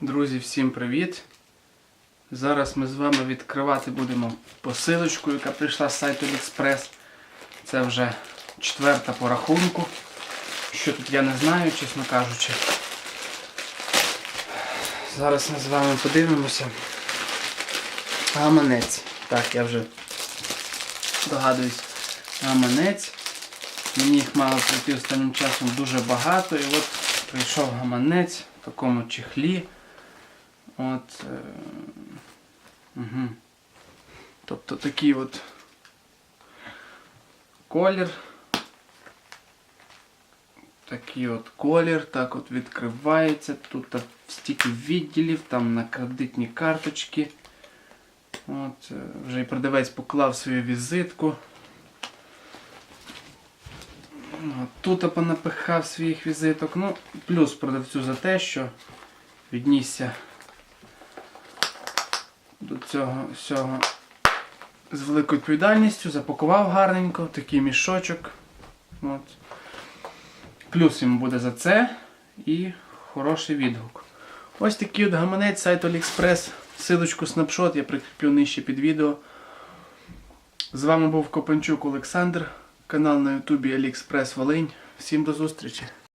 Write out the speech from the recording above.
Друзі, всім привіт! Зараз ми з вами відкривати будемо посилочку, яка прийшла з сайту AliExpress. Це вже четверта по рахунку. Що тут я не знаю, чесно кажучи. Зараз ми з вами подивимося. Гаманець. Так, я вже догадуюсь. Гаманець. Мені їх мало прийти останнім часом дуже багато. І от прийшов гаманець такому чехлі. От. Е, угу. Тобто такий от колір. Такий от колір, так от відкривається. Тут стільки відділів, там на кредитні карточки. От, е, вже і продавець поклав свою візитку. Тут понапихав своїх візиток. Ну, плюс продавцю за те, що віднісся до цього всього з великою відповідальністю, запакував гарненько, такий мішочок. От. Плюс йому буде за це і хороший відгук. Ось такий от гаманець сайту AliExpress. Силочку снапшот я прикріплю нижче під відео. З вами був Копанчук Олександр, канал на Ютубі Алікспрес Волинь. Всім до зустрічі!